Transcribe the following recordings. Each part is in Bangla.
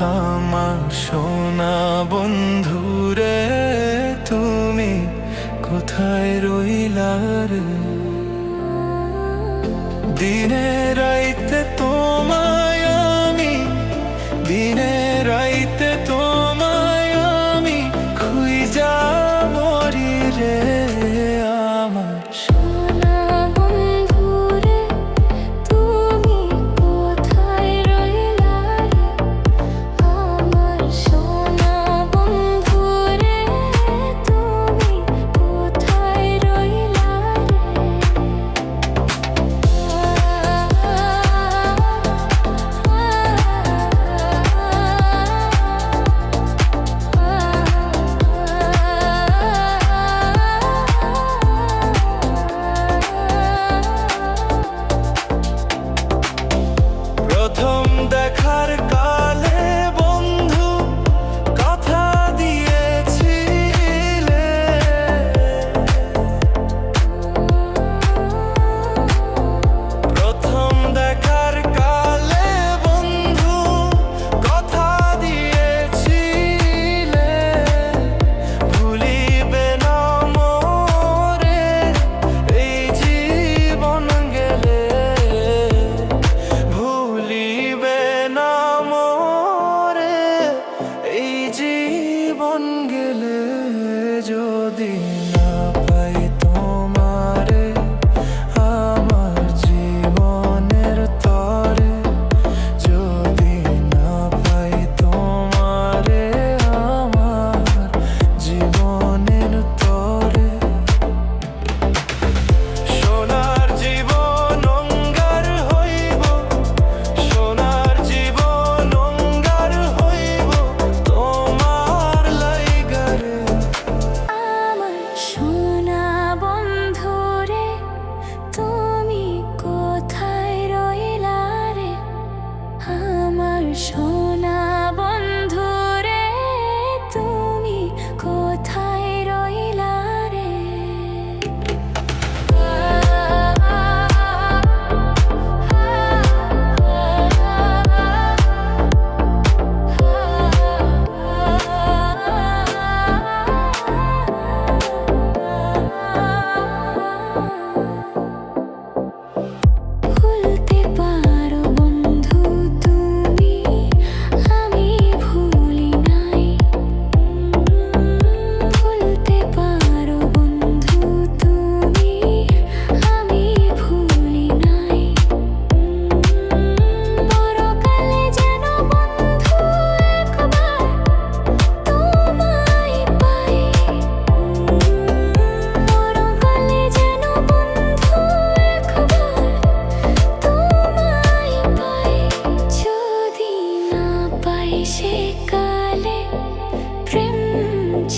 আমার সোনা বন্ধুরে তুমি কোথায় রইলার দিনের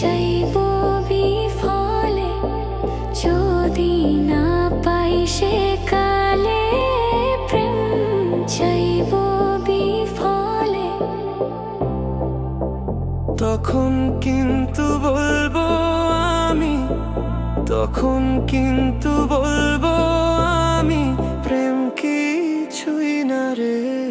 শৈব বিফলে, যদি না কালে, প্রেম তখন কিন্তু বলব আমি, তখন কিন্তু বলব আমি, প্রেম কিছুই না রে।